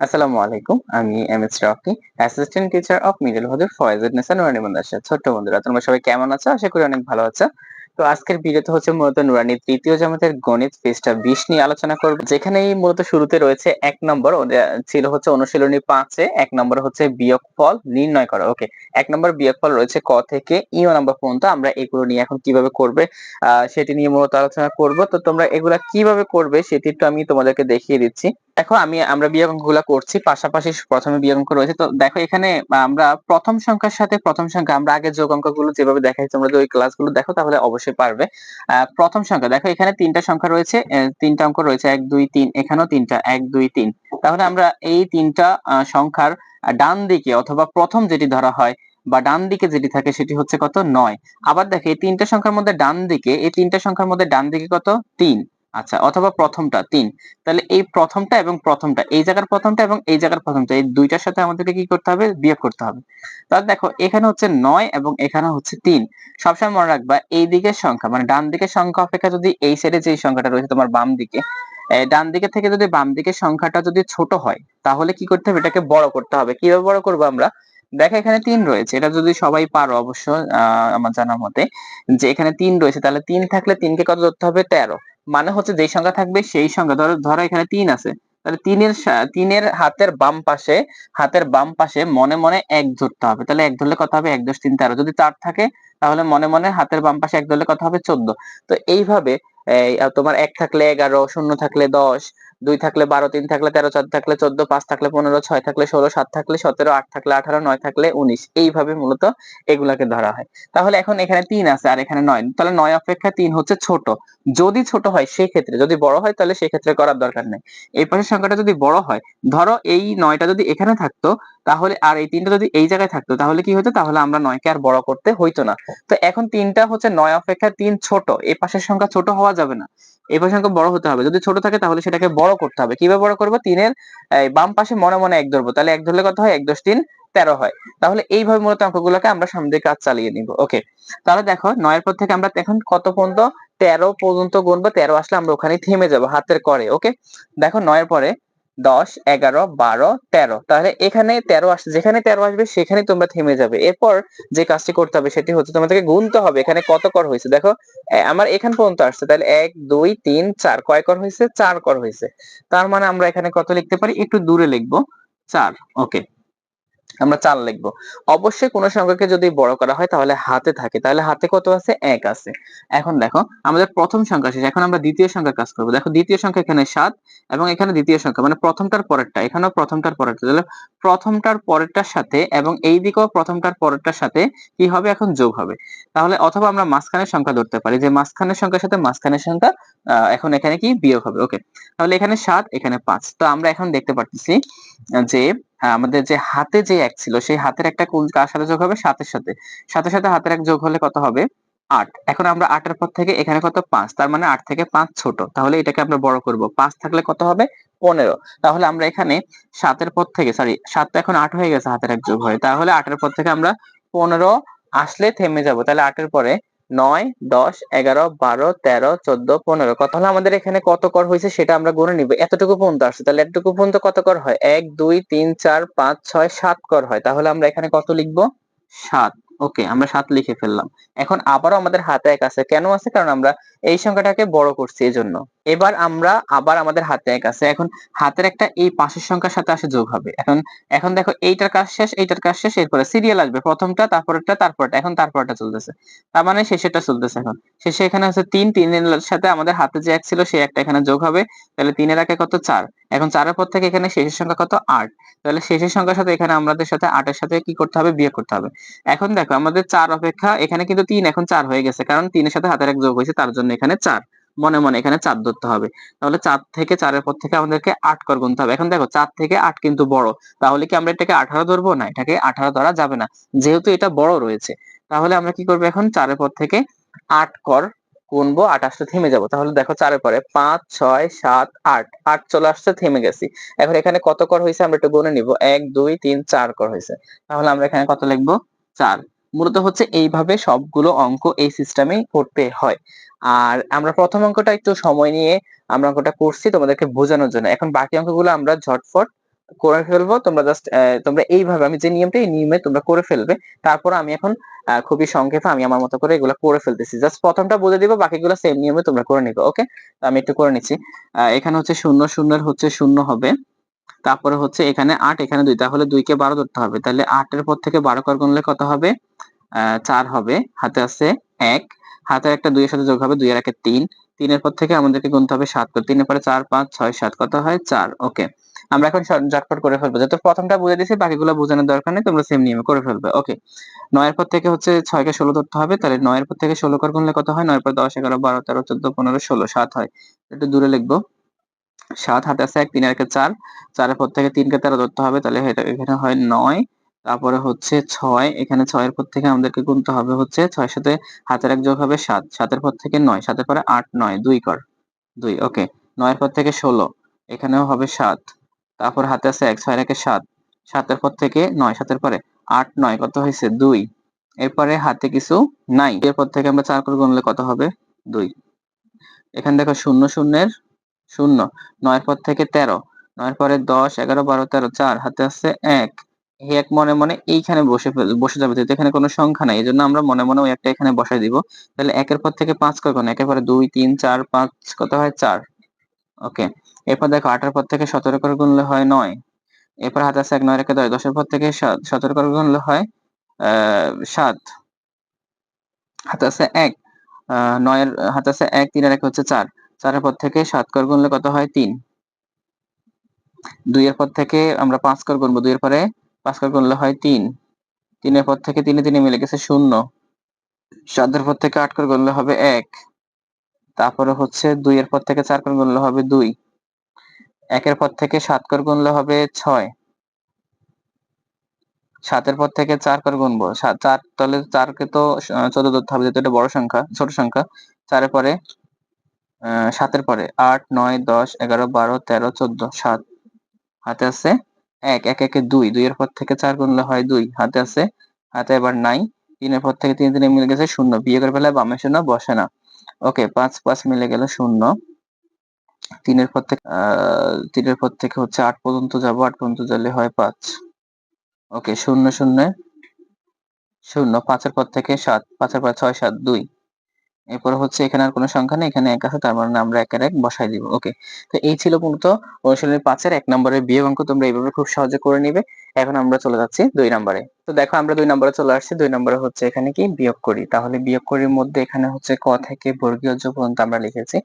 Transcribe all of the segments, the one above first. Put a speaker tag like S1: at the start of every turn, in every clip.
S1: আসসালামু আলাইকুম, আমি M S Rocky assistant teacher of middle হদুর Foyezud Nesan Nurani Madrasa ছোট্ট বন্ধুরা, তোমরা সবাই কেমন আছো? আশা করি অনেক ভালো আছো। তো আজকের ভিডিওতে হচ্ছে মূলত নুরানি তৃতীয় জামাতের গণিত পৃষ্ঠা বিশ নিয়ে আলোচনা করব। যেখানে মূলত শুরুতে রয়েছে এক নম্বর ছিল হচ্ছে অনুশীলনী পাঁচে, এক নম্বর হচ্ছে বিয়োগফল নির্ণয় করা। ওকে, এক নম্বর বিয়োগফল রয়েছে ক থেকে ইও নাম্বার পর্যন্ত। আমরা এগুলো নিয়ে এখন কীভাবে করবে সেটি নিয়ে মূলত আলোচনা করব। তো তোমরা এগুলা কীভাবে করবে, সেটি একটু আমি তোমাদেরকে দেখিয়ে দিচ্ছি। দেখো, আমি, আমরা বিয়োগ অঙ্কগুলো করছি, পাশাপাশি প্রথমে বিয়োগ অঙ্ক রয়েছে। তো দেখো, এখানে আমরা প্রথম সংখ্যার সাথে প্রথম সংখ্যা, আমরা আগে যোগ অঙ্কগুলো যেভাবে দেখাই তোমরা যদি ওই ক্লাসগুলো দেখো, তাহলে অবশ্যই পারবে। প্রথম সংখ্যা, দেখো, এখানে তিনটা সংখ্যা রয়েছে তিনটা অঙ্ক রয়েছে, এক, দুই, তিন, এখানেও তিনটা, এক, দুই, তিন। তাহলে আমরা এই তিনটা সংখ্যার ডান দিকে অথবা প্রথম যেটি ধরা হয় বা ডান দিকে যেটি থাকে, সেটি হচ্ছে কত? নয়। আবার দেখো, এই তিনটা সংখ্যার মধ্যে ডান দিকে, এই তিনটা সংখ্যার মধ্যে ডান দিকে কত? তিন। আচ্ছা অথবা প্রথমটা, তিন। তাহলে এই প্রথমটা এবং প্রথমটা, এই জায়গার প্রথমটা এবং এই জায়গার প্রথমটা, এই দুইটার সাথে আমাদেরকে কি করতে হবে? বিয়োগ করতে হবে। তাহলে দেখো, এখানে হচ্ছে নয় এবং এখানে হচ্ছে তিন। সবসময় মনে রাখবা, এই দিকের সংখ্যা মানে ডান দিকের সংখ্যা অপেক্ষা যদি এই সাইডে যে সংখ্যাটা রয়েছে তোমার বাম দিকে ডান দিকে থেকে যদি বাম দিকের সংখ্যাটা যদি ছোট হয়, তাহলে কি করতে হবে? এটাকে বড় করতে হবে। কীভাবে বড় করব আমরা? দেখো, এখানে তিন রয়েছে। এটা যদি সবাই পারো অবশ্য আমার জানা মতে, যে এখানে তিন রয়েছে, তাহলে তিন থাকলে তিনকে কত ধরতে হবে? তেরো। মানে হচ্ছে যেই সংখ্যা থাকবে সেই সংখ্যা। ধরো ধরো এখানে তিন আছে। তাহলে তিনের তিনের হাতের বাম পাশে, হাতের বাম পাশে মনে মনে এক ধরতে হবে। তাহলে এক ধরলে কত হবে? এক দশ তিন তেরো। যদি চার থাকে, তাহলে মনে মনে হাতের বাম পাশে এক ধরলে কত হবে? চোদ্দ। তো এইভাবে তোমার এক থাকলে এগারো, শূন্য থাকলে দশ দুই থাকলে বারো, তিন থাকলে তেরো, চার থাকলে চোদ্দ, পাঁচ থাকলে পনেরো, ছয় থাকলে ষোলো, সাত থাকলে সতেরো, আট থাকলে আঠারো, নয় থাকলে উনিশ। এইভাবে মূলত এগুলাকে ধরা হয়। তাহলে এখন এখানে তিন আছে আর এখানে নয়। তাহলে নয় অপেক্ষা তিন হচ্ছে ছোট। যদি ছোট হয় সেই ক্ষেত্রে যদি বড় হয় তাহলে সেই ক্ষেত্রে করার দরকার নেই। এই পাশের সংখ্যাটা যদি বড় হয়, ধরো এই নয়টা যদি এখানে থাকতো, তাহলে আর এই তিনটা যদি এই জায়গায় থাকতো, তাহলে কি হতো তাহলে আমরা নয়কে আর বড় করতে হইতো না। তো এখন তিনটা হচ্ছে নয় অপেক্ষা তিন ছোট। এই পাশের সংখ্যা ছোট হওয়া যাবে না। এই পাশের সংখ্যা বড় হতে হবে। যদি ছোট থাকে তাহলে সেটাকে বড় করতে হবে। কীভাবে বড় করব? তিনের বাম পাশে মনে মনে এক ধরবো। তাহলে এক ধরলে কত হয়? এক দশ তিন তেরো হয়। তাহলে এইভাবে মূলত অঙ্কগুলোকে আমরা সামনে কাজ চালিয়ে নিব। ওকে, তাহলে দেখো নয়ের পর থেকে আমরা এখন কত পর্যন্ত? তেরো পর্যন্ত গুনবো। তেরো আসলে আমরা ওখানে থেমে যাব হাতের করে। ওকে, দেখো নয়ের পরে দশ, এগারো, বারো, তেরো। তাহলে এখানে তেরো আসছে যেখানে তেরো আসবে, সেখানে তোমরা থেমে যাবে। এরপর যে কাজটি করতে হবে, সেটি হচ্ছে তোমাদেরকে গুনতে হবে। এখানে কত কর হয়েছে? দেখো আমার এখান পর্যন্ত আসছে। তাহলে এক, দুই, তিন, চার। কয় কর হয়েছে? চার কর হয়েছে। তার মানে আমরা এখানে কত লিখতে পারি? একটু দূরে লিখব। চার। ওকে। আমরা চার লিখব। অবশ্যই কোন সংখ্যাকে যদি বড় করা হয় তাহলে হাতে থাকে। তাহলে হাতে কত আছে? এক আছে। এখন দেখো, আমাদের প্রথম সংখ্যা শেষ। এখন আমরা দ্বিতীয় সংখ্যার কাজ করব। দেখো, দ্বিতীয় সংখ্যা এখানে সাত এবং এখানে দ্বিতীয় সংখ্যা। মানে প্রথমটার পরেরটা। এখানেও প্রথমটার পরেরটা। তাহলে প্রথমটার পরেরটার সাথে এবং এই দিকেও প্রথমটার পরেরটার সাথে কি হবে? এখন যোগ হবে। তাহলে অথবা আমরা মাঝখানের সংখ্যা ধরতে পারি যে মাঝখানের সংখ্যার সাথে মাঝখানের সংখ্যা এখন এখানে কি বিয়োগ হবে? ওকে তাহলে এখানে সাত, এখানে পাঁচ। তো আমরা এখন দেখতে পাচ্ছি যে আমাদের যে হাতে যে এক ছিল, সেই হাতের একটা কোন কার সাথে যোগ হবে? সাতের সাথে। সাথে সাথে হাতের এক যোগ হলে কত হবে? আট। এখন আমরা আটের পর থেকে এখানে কত? পাঁচ। তার মানে আট থেকে পাঁচ ছোট। তাহলে এটাকে আমরা বড় করব। পাঁচ থাকলে কত হবে? পনেরো। তাহলে আমরা এখানে সাতের পর থেকে সরি সাত এখন আট হয়ে গেছে, হাতের এক যোগ হয়ে। তাহলে আটের পর থেকে আমরা পনেরো আসলে থেমে যাব। তাহলে আটের পরে নয়, দশ, এগারো, বারো, তেরো, চোদ্দ, পনেরো। কত হলো আমাদের এখানে কত কর হয়েছে সেটা আমরা গুনে নিব। এতটুকু পর্যন্ত আসছে। তাহলে এতটুকু পর্যন্ত কত কর হয়? এক, দুই, তিন, চার, পাঁচ, ছয়, সাত কর হয়। তাহলে আমরা এখানে কত লিখব? সাত। ওকে আমরা সাত লিখে ফেললাম। এখন আবারও আমাদের হাতে এক আছে। কেন আছে? কারণ আমরা এই সংখ্যাটাকে বড় করছি এই জন্য এবার আমরা আবার আমাদের হাতে এক আছে। এখন হাতের একটা এই পাশের সংখ্যার সাথে আসে যোগ হবে। এখন এখন দেখো, এইটার কাজ শেষ, এইটার কাজ শেষ, এরপরে সিরিয়াল আসবে। প্রথমটা তারপরটা তারপরটা এখন তারপরটা চলতেছে। তার মানে শেষেরটা চলতেছে এখন। শেষে এখানে হচ্ছে তিন, তিনের সাথে আমাদের হাতে যে এক ছিল, সেই একটা এখানে যোগ হবে। তাহলে তিনের একে কত? চার। এখন চারের পর থেকে এখানে শেষের সংখ্যা কত? আট। তাহলে শেষের সংখ্যার সাথে এখানে আমাদের সাথে আটের সাথে কি করতে হবে? বিয়ে করতে হবে। এখন দেখো, আমাদের চার অপেক্ষা, এখানে কিন্তু তিন, এখন চার হয়ে গেছে। কারণ তিনের সাথে হাতের এক যোগ হয়েছে, তার জন্য এখানে চার। মনে মনে এখানে চার ধরতে হবে। তাহলে চার থেকে চারের পর থেকে আমাদেরকে আট কর গুনতে হবে। এখন দেখো, চার থেকে আট কিন্তু বড়। তাহলে কি আমরা এটাকে আঠারো ধরবো? না, এটাকে আঠারো ধরা যাবে না। যেহেতু এটা বড় রয়েছে, তাহলে আমরা কি করব এখন? চারের পর থেকে আট কর গুনবো, আট আসতে থেমে যাব। তাহলে দেখো চারের পরে পাঁচ, ছয়, সাত, আট আট চলে আসছে, থেমে গেছি। এখন এখানে কত কর হয়েছে আমরা একটু গুনে নিব। এক, দুই, তিন, চার কর হয়েছে। তাহলে আমরা এখানে কত লিখব? চার। মূলত হচ্ছে এইভাবে সবগুলো অঙ্ক এই সিস্টেমেই করতে হয়। আর আমরা প্রথম অঙ্কটা একটু সময় নিয়ে আমরা অঙ্কটা করছি তোমাদেরকে বোঝানোর জন্য। এখন বাকি অঙ্কগুলো আমরা ঝটফট করে ফেলব। তোমরা জাস্ট তোমরা এইভাবে, আমি যে নিয়মটা এই নিয়মে তোমরা করে ফেলবে, তারপর আমি এখন খুবই সংক্ষেপে আমি আমার মতো করে এগুলো করে ফেলতেছি। জাস্ট প্রথমটা বলে দিব, বাকিগুলো সেম নিয়মে তোমরা করে নিবে ওকে তো আমি একটু করে নিচ্ছি। এখানে হচ্ছে শূন্য, শূন্যের হচ্ছে শূন্য হবে। তারপরে হচ্ছে এখানে আট, এখানে দুই, তাহলে দুইকে বারো ধরতে হবে। তাহলে আটের পর থেকে বারো কর গুনলে কত হবে? চার হবে। হাতে আছে এক। হাতের একটা দুইয়ের সাথে যোগ হবে দুই আর একে তিন। তিনের পর থেকে আমাদেরকে গুনতে হবে সাত করে। তিনের পরে চার, পাঁচ, ছয়, সাত। কত হয়? চার। ওকে। আমরা এখন ঝটপট করে ফেলব। যেহেতু প্রথমটা বুঝে দিয়েছি, বাকিগুলো বোঝানোর দরকার নেই, তোমরা সেম নিয়মে করে ফেলবে। ওকে। নয়ের পর থেকে হচ্ছে ছয়কে ষোলো ধরতে হবে, তাহলে নয়ের পর থেকে ষোলো কর গুনলে কত হয়? নয়ের পর দশ, এগারো, বারো, তেরো, চোদ্দ, পনেরো, ষোলো, সাত হয়। একটু দূরে লিখব। সাত, হাতে আছে এক তিনের একে চার। চারের পর থেকে তিনকে তেরো ধরতে হবে, তাহলে এখানে হয় নয়। তারপরে হচ্ছে ছয়, এখানে ছয়ের পর থেকে আমাদেরকে গুনতে হবে হচ্ছে ছয়ের সাথে হাতের এক যোগ হবে সাত, সাতের পর থেকে নয়, সাতের পরে আট, নয়, দুই কর, দুই, ওকে, নয়ের পর থেকে ষোলো, এখানেও হবে সাত, তারপর হাতে আছে এক, ছয়ের একে সাত, সাতের পর থেকে নয়, সাতের পরে আট, নয়, কত হয়েছে? দুই, এরপরে হাতে কিছু নাই এরপর থেকে আমরা চার করে গুনলে কত হবে? দুই, এখানে দেখো শূন্য শূন্যের শূন্য, নয়ের পর থেকে তেরো, নয়ের পরে দশ, এগারো, বারো, তেরো, চার, হাতে আছে এক এক মনে মনে এইখানে বসে বসে যাবে, যেহেতু এখানে কোনো সংখ্যা নাই এই জন্য আমরা মনে মনে ওই একটা এখানে বসাই দিব। তাহলে একের পর থেকে পাঁচ কখন একের পরে দুই, তিন, চার, পাঁচ, কত হয়? চার। ওকে, এরপর দেখো আটের পর থেকে সতেরো করে গুনলে হয় নয়। এরপর হাতে আছে এক, নয় রেখে দশ। দশের পর থেকে সাত সতেরো করে গুনলে হয়, আহ, সাত। হাতে আছে এক, আহ, নয়ের হাতে আছে এক, তিনের এক হচ্ছে চার। চারের পর থেকে সাত কর গুনলে কত হয়? তিন। দুইয়ের পর থেকে আমরা পাঁচ কর গুনবো দুইয়ের পরে পাঁচ কর গুনলে হয় তিন। তিনের পর থেকে তিনে তিনে মিলে গেছে শূন্য। সাতের পর থেকে আট কর গুনলে হবে এক। তারপরে হচ্ছে দুই এর পর থেকে চার কর গুনলে হবে দুই। একের পর থেকে সাত কর গুনলে হবে ছয়। সাতের পর থেকে চার কর গুনবো। চার তাহলে চারকে তো চোদ্দ ধরতে হবে যেহেতু এটা বড় সংখ্যা, ছোট সংখ্যা। চারের পরে সাতের পরে আট, নয়, দশ, এগারো, বারো, তেরো, চোদ্দ, সাত। হাতে আছে এক এক, একে দুই, দুইয়ের পর থেকে চার গুনলে হয় দুই। হাতে আছে, হাতে এবার নাই। তিনের পর থেকে তিন, তিনে মিলে গেছে শূন্য। বিয়ে করে ফেলে বামে শূন্য, বসে না। ওকে, পাঁচ পাঁচ মিলে গেল শূন্য। তিনের পর থেকে তিনের পর থেকে হচ্ছে আট পর্যন্ত যাব। আট পর্যন্ত গেলে হয় পাঁচ। ওকে, শূন্য শূন্য শূন্য। পাঁচের পর থেকে সাত, পাঁচের পর ছয়, সাত, দুই। এরপরে হচ্ছে এখানে আর কোনো সংখ্যা নেই, এখানে এক আছে, তার মানে আমরা একের এক বসাই দিব ওকে তো এই ছিল মূলত অনুশীলনী পাঁচের এক নম্বরের বিয়োগ অঙ্ক, তোমরা এইভাবে খুব সহজে করে নিবে। এখন আমরা চলে যাচ্ছি দুই নম্বরে। তো দেখো, আমরা দুই নম্বরে চলে আসছি। দুই নম্বরে হচ্ছে এখানে কি? বিয়োগ করি। তাহলে বিয়োগ করির মধ্যে এখানে হচ্ছে ক থেকে বর্গীয় যোগ পর্যন্ত আমরা লিখেছি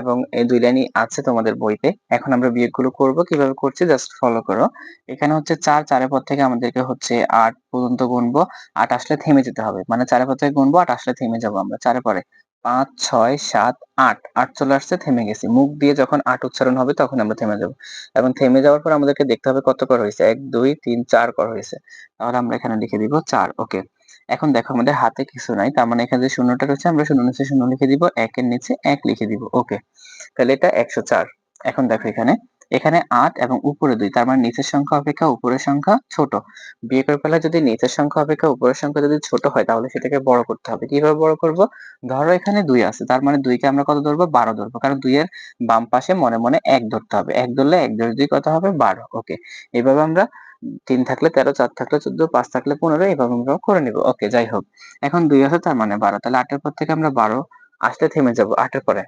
S1: এবং এই দুই লাইনই আছে তোমাদের বইতে। এখন আমরা বিয়োগগুলো করব, কীভাবে করছি? জাস্ট ফলো করো। এখানে হচ্ছে চার, চারের পর থেকে আমাদেরকে হচ্ছে আট পর্যন্ত গুনবো। আট আসলে থেমে যেতে হবে। মানে চারের পর থেকে গুনবো, আট আসলে থেমে যাব আমরা চারের পরে। পাঁচ, ছয়, সাত, আট। আট চলে আসছে, থেমে গেছি। মুখ দিয়ে যখন আট উচ্চারণ হবে, তখন আমরা থেমে যাব। এবং থেমে যাওয়ার পর আমাদেরকে দেখতে হবে কত কর হয়েছে। এক, দুই, তিন, চার কর হয়েছে। তাহলে আমরা এখানে লিখে দিব চার। ওকে। এখন দেখো, আমাদের হাতে কিছু নাই। তার মানে এখানে যে শূন্যটা রয়েছে, আমরা শূন্য নিচে শূন্য লিখে দিব। একের নিচে এক লিখে দিব। ওকে। তাহলে এটা একশো চার। এখন দেখো এখানে এখানে আট এবং উপরে দুই, তার মানে নিচের সংখ্যা অপেক্ষা উপরের সংখ্যা ছোট। বিয়ে করে ফেলা যদি নিচের সংখ্যা অপেক্ষা উপরের সংখ্যা যদি ছোট হয়, তাহলে সেটাকে বড় করতে হবে। কীভাবে বড় করব? ধরো এখানে দুই আছে, তার মানে দুইকে আমরা কত ধরবো? বারো ধরবো। কারণ দুইয়ের বাম পাশে মনে মনে এক ধরতে হবে। এক ধরলে এক ধরে দুই কত হবে? বারো। ওকে এভাবে আমরা তিন থাকলে তেরো, চার থাকলে চোদ্দ, পাঁচ থাকলে পনেরো এইভাবে আমরা করে নিব। ওকে যাই হোক, এখন দুই আছে, তার মানে বারো। তাহলে আটের পর থেকে আমরা বারো আসতে থেমে যাব, আটের পরে।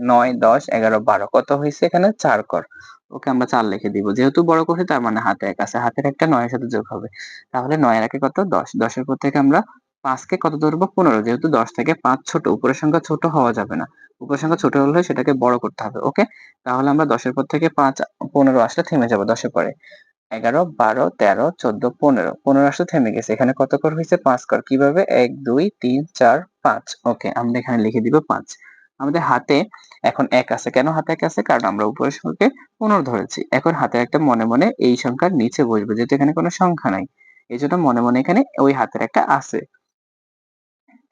S1: নয়, দশ, এগারো, বারো। কত হয়েছে এখানে? চার কর। ওকে, আমরা চার লিখে দিব। যেহেতু বড় করছি, তার মানে হাতে এক আছে। হাতের একটা নয়ের সাথে যোগ হবে। তাহলে নয়ের একে কত? দশ। দশের পর থেকে আমরা পাঁচকে কত ধরবো? পনেরো। যেহেতু দশ থেকে পাঁচ ছোট, উপরের সংখ্যা ছোট হওয়া যাবে না। উপরের সংখ্যা ছোট হলে সেটাকে বড় করতে হবে, ওকে? তাহলে আমরা দশের পর থেকে পাঁচ, পনেরো আসলে থেমে যাব দশের পরে। এগারো, বারো, তেরো, চোদ্দ, পনেরো। পনেরো আসলে থেমে গেছে। এখানে কত কর হয়েছে? পাঁচ কর। কীভাবে? এক, দুই, তিন, চার, পাঁচ। ওকে, আমরা এখানে লিখে দিব পাঁচ। আমাদের হাতে এখন এক আছে। কেন হাতে এক আছে? কারণ আমরা উপরের সংখ্যাকে পনেরো ধরেছি। এখন হাতে একটা মনে মনে এই সংখ্যার নিচে বসবে, যেহেতু এখানে কোনো সংখ্যা নাই। এই জন্য মনে মনে এখানে ওই হাতের একটা আছে।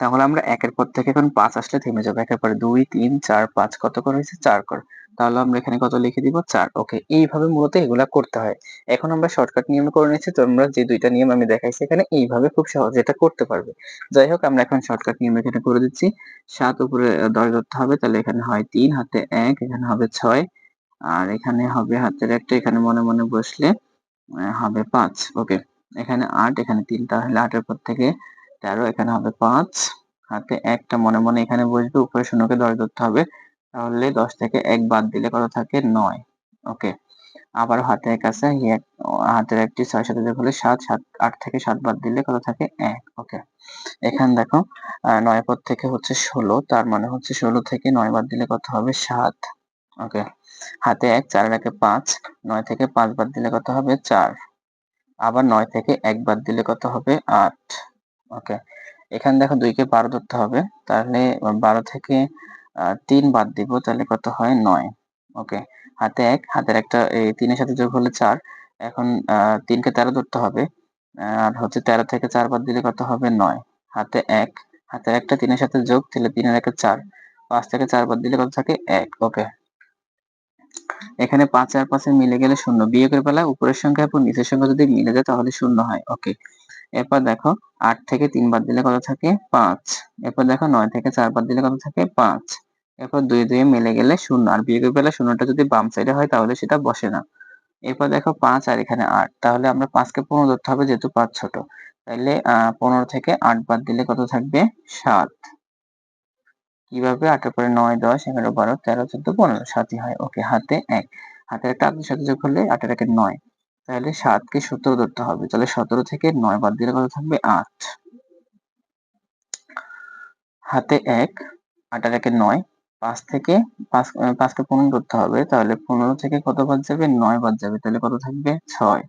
S1: তাহলে আমরা একের পর থেকে এখন পাঁচ আসলে থেমে যাব। একের পরে দুই, তিন, চার, পাঁচ কত করে হয়েছে? চার কর। তাহলে আমরা এখানে কত লিখে দিব? চার। ওকে, এইভাবে মূলত এগুলা করতে হয়। এখন আমরা শর্টকাট নিয়ম করে নিচ্ছি তোমরা যে দুইটা নিয়ম আমি দেখাইছি এখানে এইভাবে খুব সহজে এটা করতে পারবে। যাই হোক, আমরা এখন শর্টকাট নিয়ম এখানে করে দিচ্ছি। সাত উপরে দশ ধরতে হবে, তাহলে এখানে হয় তিন, হাতে এক, এখানে হবে ছয়, আর এখানে হবে হাতের একটা, এখানে মনে মনে বসলে হবে পাঁচ। ওকে, এখানে আট, এখানে তিন, তাহলে আটের পর থেকে তেরো, এখানে হবে পাঁচ। হাতে একটা মনে মনে এখানে বসবে, উপরে শূন্যকে দশ ধরতে হবে। তাহলে দশ থেকে এক বাদ দিলে কত থাকে? নয়। ওকে। আবার হাতে এক আছে। এই হাতের একটি ছয় সাথে যোগ হলে সাত সাত, আট থেকে সাত বাদ দিলে কত থাকে? এক। ওকে। এখানে দেখো নয় পদ থেকে হচ্ছে ষোলো, তার মানে হচ্ছে ষোলো থেকে নয় বাদ দিলে কত হবে? সাত। ওকে। হাতে এক, চার একে পাঁচ, নয় থেকে পাঁচ বাদ দিলে কত হবে? চার। আবার নয় থেকে এক বাদ দিলে কত হবে? আট। ওকে এখানে দেখো দুইকে বারো ধরতে হবে। তাহলে বারো থেকে তিন বাদ দিব, তাহলে কত হয় নয়। ওকে হাতে এক, হাতের একটা, এই তিনের সাথে যোগ হলে চার। এখন তিনকে তেরো ধরতে হবে। আর হচ্ছে তেরো থেকে চার বাদ দিলে কত হবে নয়। হাতে এক, হাতের একটা তিনের সাথে যোগ, তাহলে তিনের একটা চার। পাঁচ থেকে চার বাদ দিলে কত থাকে এক। ওকে এখানে পাঁচ আর পাঁচে মিলে গেলে শূন্য। বিয়োগের বেলায় উপরের সংখ্যা এবং নিচের সংখ্যা যদি মিলে যায়, তাহলে শূন্য হয়। ওকে এরপর দেখো আট থেকে তিন বাদ দিলে কত থাকে? পাঁচ। এরপর দেখো নয় থেকে চার বাদ দিলে কত থাকে? পাঁচ। এরপর দুই দুই মিলে গেলে শূন্য। আর বিয়োগের বেলা শূন্যটা যদি বাম সাইডে হয় তাহলে সেটা বসে না। এরপর দেখো পাঁচ আর এখানে আট। তাহলে আমরা পাঁচকে পনেরো ধরতে হবে যেহেতু পাঁচ ছোট। তাইলে আহ পনেরো থেকে আট বাদ দিলে কত থাকবে? সাত। কীভাবে? আটের পরে নয়, দশ, এগারো, বারো, তেরো, চোদ্দ, পনেরো। সাতই হয়। ওকে, হাতে এক। হাতের একটা আটের সাথে যোগ করলে আটের একে নয়। তাহলে সাতকে সতেরো ধরতে হবে। তাহলে সতেরো থেকে নয় বাদ দিলে কত থাকবে? আট। হাতে এক আটের একে নয়, পাঁচ থেকে পাঁচ পাঁচকে পনেরো ধরতে হবে। তাহলে পনেরো থেকে কত বাদ যাবে? নয় বাদ যাবে। তাহলে কত থাকবে? ছয়।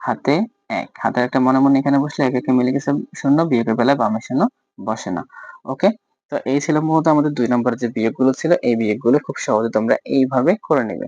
S1: হাতে এক। হাতের একটা মনে মনে এখানে বসলে এক একে মিলে গেছে শূন্য, বিয়োগের বেলায় বামের শূন্য, বসে না। ওকে? তো এই ছিল মূলত আমাদের দুই নম্বর যে বিয়োগগুলো ছিল, এই বিয়োগগুলো খুব সহজে তোমরা এইভাবে করে নেবে।